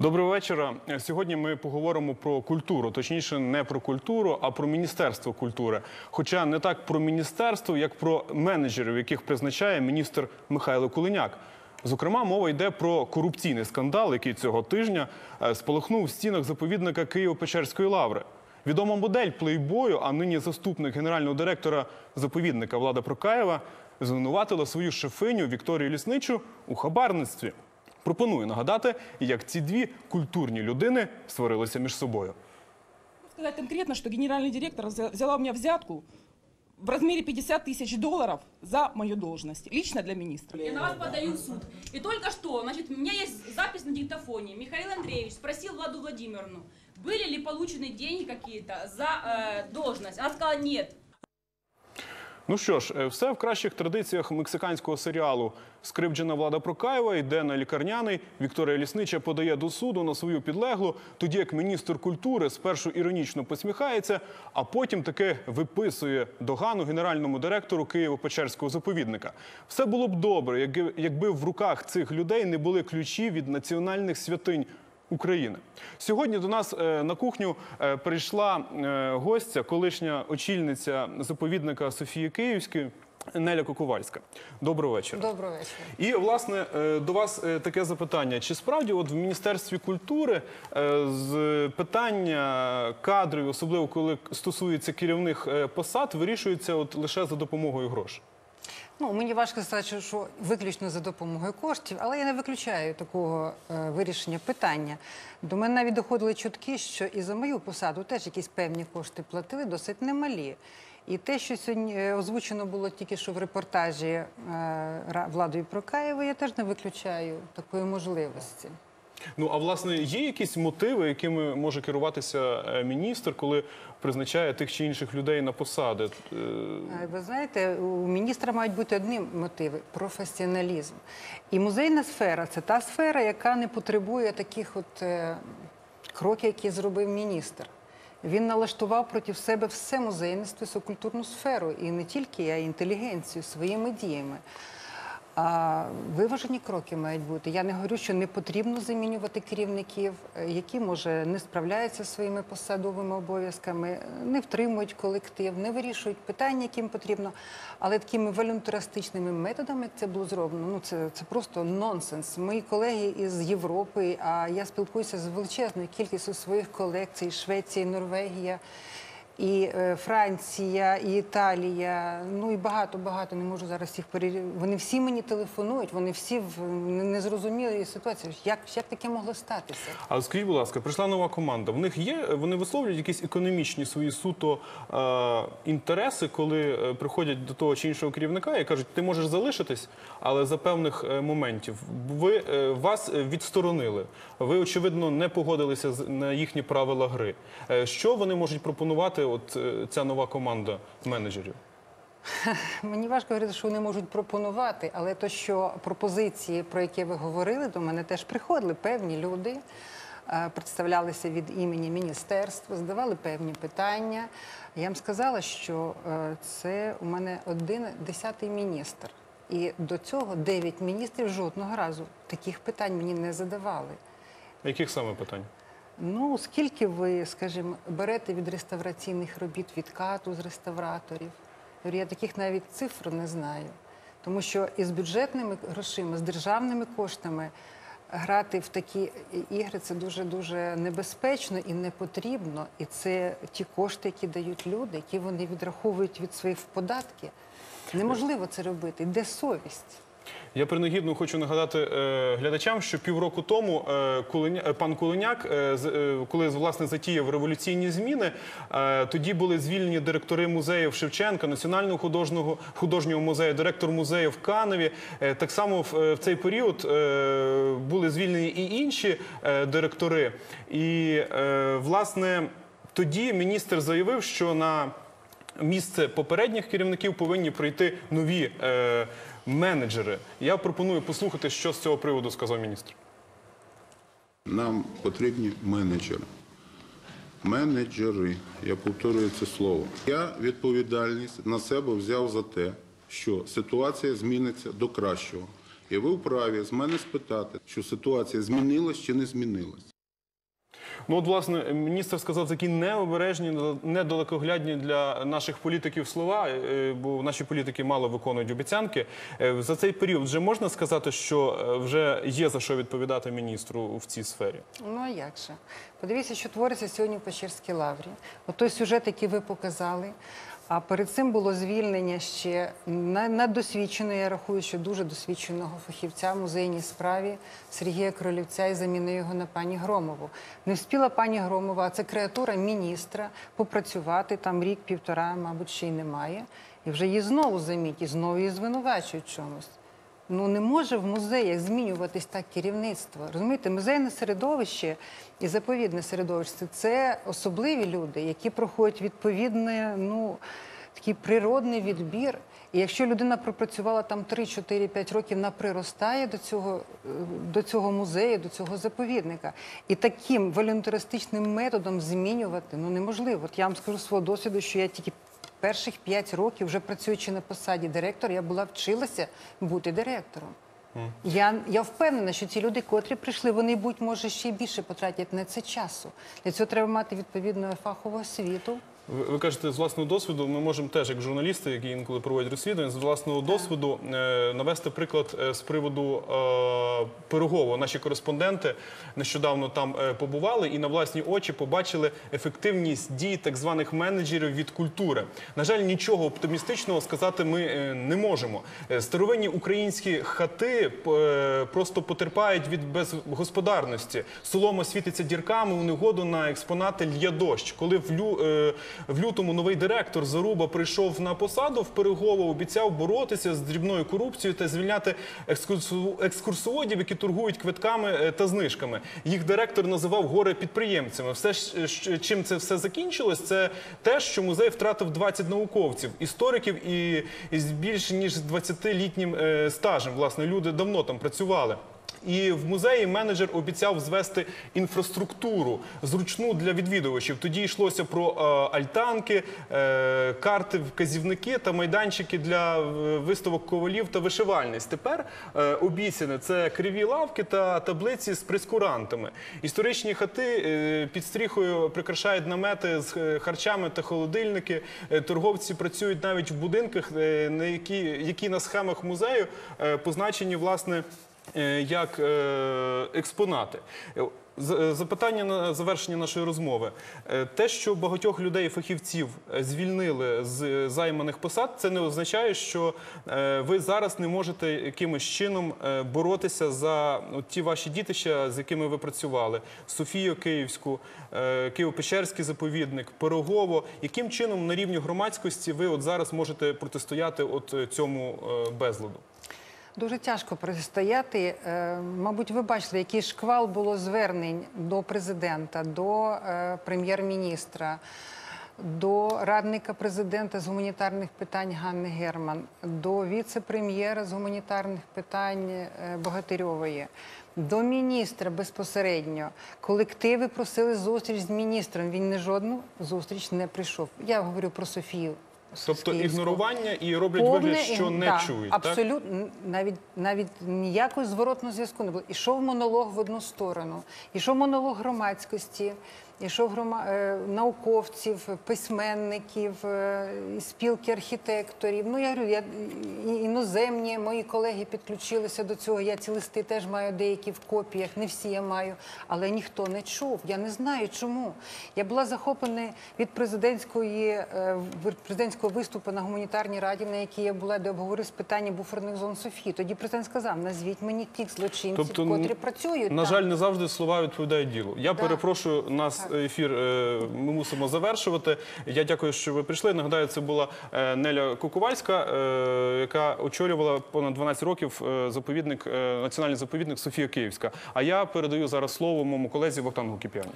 Доброго вечора. Сьогодні ми поговоримо про культуру, точніше, не про культуру, а про міністерство культури. Хоча не так про міністерство, як про менеджерів, яких призначає міністр Михайло Кулиняк. Зокрема, мова йде про корупційний скандал, який цього тижня е, спалахнув в стінах заповідника Києво-Печерської лаври. Відома модель плейбою, а нині заступник генерального директора заповідника Влада Прокаєва, звинуватила свою шефиню Вікторію Лісничу у хабарництві. Пропоную нагадати, як ці дві культурні людини сварилися між собою. сказать конкретно, что генеральный директор взя- взяла у меня взятку в размере 50 тысяч долларов за мою должность, лично для министра. Я на вас подаю в суд. И только что, значит, у меня есть запись на диктофоне. Михаил Андреевич спросил Владу Владимировну, были ли получены деньги какие-то за э, должность. Она сказала нет. Ну що ж, е, все в кращих традиціях мексиканського серіалу Скрипджена Влада Прокаєва йде на лікарняний. Вікторія Ліснича подає до суду на свою підлеглу, тоді як міністр культури спершу іронічно посміхається, а потім таки виписує догану генеральному директору Києво-Печерського заповідника. Все було б добре, якби- якби в руках цих людей не були ключі від національних святинь. України сьогодні до нас е, на кухню е, прийшла е, гостя, колишня очільниця заповідника Софії Київської Неля Коковальська. Доброго вечора. Доброго вечора. І власне до вас таке запитання: чи справді, от в міністерстві культури з питання кадрів, особливо коли стосується керівних посад, вирішується от лише за допомогою грошей? Ну мені важко сказати, що виключно за допомогою коштів, але я не виключаю такого е, вирішення питання. До мене навіть доходили чутки, що і за мою посаду теж якісь певні кошти платили, досить немалі. І те, що сьогодні е, озвучено було тільки що в репортажі е, Владою Прокаєвою, я теж не виключаю такої можливості. Ну а власне є якісь мотиви, якими може керуватися е, міністр, коли призначає тих чи інших людей на посади? Е, Ви знаєте, у міністра мають бути одні мотиви професіоналізм. І музейна сфера це та сфера, яка не потребує таких от е, кроків, які зробив міністр. Він налаштував проти себе все музейництво, всю культурну сферу, і не тільки, а й інтелігенцію своїми діями. Виважені кроки мають бути. Я не говорю, що не потрібно замінювати керівників, е, які може не справляються зі своїми посадовими обов'язками, е, не втримують колектив, не вирішують питання, яким потрібно. Але такими волюнтаристичними методами, це було зроблено, ну це, це просто нонсенс. Мої колеги із Європи, а я спілкуюся з величезною кількістю своїх Швеція, і Норвегія і е, Франція, і Італія. Ну і багато багато не можу зараз всіх пере... Вони всі мені телефонують, вони всі в незрозумілій ситуації. Як, як таке могло статися? А скажіть, будь ласка, прийшла нова команда. В них є, вони висловлюють якісь економічні свої суто е, інтереси, коли е, приходять до того чи іншого керівника і кажуть, ти можеш залишитись, але за певних е, моментів ви е, вас відсторонили. Ви очевидно не погодилися на їхні правила гри. Що вони можуть пропонувати? От е, ця нова команда менеджерів? Мені важко говорити, що вони можуть пропонувати, але то, що пропозиції, про які ви говорили, до мене теж приходили певні люди, е, представлялися від імені міністерства, задавали певні питання. Я вам сказала, що е, це у мене один десятий міністр. І до цього дев'ять міністрів жодного разу таких питань мені не задавали. Яких саме питань? Ну, скільки ви, скажімо, берете від реставраційних робіт, відкату з реставраторів? Я таких навіть цифр не знаю. Тому що із бюджетними грошима, з державними коштами грати в такі ігри це дуже-дуже небезпечно і не потрібно. І це ті кошти, які дають люди, які вони відраховують від своїх податків. Неможливо це робити. Де совість? Я принагідно хочу нагадати е, глядачам, що півроку тому е, е, пан Кулиняк, коли власне затіяв революційні зміни, тоді були звільнені директори музеїв Шевченка, Національного художнього художнього музею, директор музею в Каневі. Так само в, цей період були звільнені і інші директори. І власне тоді міністр заявив, що на місце попередніх керівників повинні прийти нові е, менеджери. Я пропоную послухати, що з цього приводу сказав міністр. Нам потрібні менеджери. Менеджери, я повторюю це слово. Я відповідальність на себе взяв за те, що ситуація зміниться до кращого. І ви вправі з мене спитати, що ситуація змінилась чи не змінилась. Ну, от, власне, міністр сказав такі необережні, недалекоглядні для наших політиків слова, е, бо наші політики мало виконують обіцянки. Е, За цей період вже можна сказати, що е, вже є за що відповідати міністру в цій сфері. Ну а як же? Подивіться, що твориться сьогодні в Печерській лаврі. От той сюжет, який ви показали. А перед цим було звільнення ще недосвідченої, я рахую, що дуже досвідченого фахівця в музейній справі Сергія Кролівця і замінив його на пані Громову. Не встигла пані Громова, а це креатура міністра, попрацювати там рік-півтора, мабуть, ще й немає. І вже її знову заміть, і знову її звинувачують чомусь. Ну не може в музеях змінюватись так керівництво. Розумієте, музейне середовище і заповідне середовище це особливі люди, які проходять відповідний, ну такий природний відбір. І якщо людина пропрацювала там 3, 4, 5 років, вона приростає до цього, е, до цього музею, до цього заповідника. І таким волюнтаристичним методом змінювати ну неможливо. От я вам скажу свого досвіду, що я тільки перших 5 років, вже працюючи на посаді директора, я була вчилася бути директором. Я, я впевнена, що ці люди, котрі прийшли, вони будь може ще більше потратять на це часу. Для цього треба мати відповідну фахову освіту. Ви, ви кажете, з власного досвіду, ми можемо теж, як журналісти, які інколи проводять розслідування, з власного досвіду е, навести приклад е, з приводу е, Пирогово. Наші кореспонденти нещодавно там е, побували і на власні очі побачили ефективність дій так званих менеджерів від культури. На жаль, нічого оптимістичного сказати ми е, не можемо. Е, Старовинні українські хати е, просто потерпають від безгосподарності. Солома світиться дірками у негоду на експонати лє дощ. Коли в, лю, е, в лютому новий директор Заруба прийшов на посаду в Перегово, обіцяв боротися з дрібною корупцією та звільняти екскурсоводів, які торгують квитками е, та знижками. Їх директор називав горе підприємцями. Все чим це все закінчилось, це те, що музей втратив 20 науковців, істориків і з більш ніж 20-літнім е, стажем. Власне, люди давно там працювали. І в музеї менеджер обіцяв звести інфраструктуру зручну для відвідувачів. Тоді йшлося про е, альтанки, е, карти, вказівники та майданчики для е, виставок ковалів та вишивальниць. Тепер е, обіцяне це криві лавки та таблиці з прескурантами. Історичні хати під стріхою прикрашають намети з харчами та холодильники. Торговці працюють навіть в будинках, на які, які на схемах музею позначені власне як е, експонати. Е, е, Запитання на завершення нашої розмови. Е, Те, що багатьох людей фахівців е, звільнили з е, займаних посад, це не означає, що е, ви зараз не можете якимось чином е, боротися за ті ваші дітища, з якими ви працювали. Софію Київську, е, Києво-Печерський заповідник, Пирогово. Яким чином на рівні громадськості ви от зараз можете протистояти от е, цьому е, безладу? Дуже тяжко протистояти. Е, Мабуть, ви бачили, який шквал було звернень до президента, до е, прем'єр-міністра, до радника президента з гуманітарних питань Ганни Герман, до віце-прем'єра з гуманітарних питань е, Богатирьової. До міністра безпосередньо колективи просили зустріч з міністром. Він не жодну зустріч не прийшов. Я говорю про Софію. Тобто ігнорування і роблять Повне вигляд, що ігн- не да, чують. Так? Абсолютно навіть навіть ніякого зворотного зв'язку не було. Ішов монолог в одну сторону, ішов монолог громадськості, ішов грома... е, науковців, письменників, е, спілки архітекторів. Ну я говорю, я і- іноземні мої колеги підключилися до цього. Я ці листи теж маю деякі в копіях, не всі я маю, але ніхто не чув. Я не знаю чому. Я була захоплена від президентської е, в- президентського виступу на гуманітарній раді, на якій я була, де обговорив питання буферних зон Софії. Тоді президент сказав: назвіть мені тих злочинців, Тобто, котрі працюють. На там. жаль, не завжди слова відповідають ділу. Я Да. перепрошую, нас ефір е, ми мусимо завершувати. Я дякую, що ви прийшли. Нагадаю, це була е, Неля Кукувальська, е, яка очолювала понад 12 років заповідник, національний заповідник Софія Київська. А я передаю зараз слово моєму колезі Богдану Кіп'яну.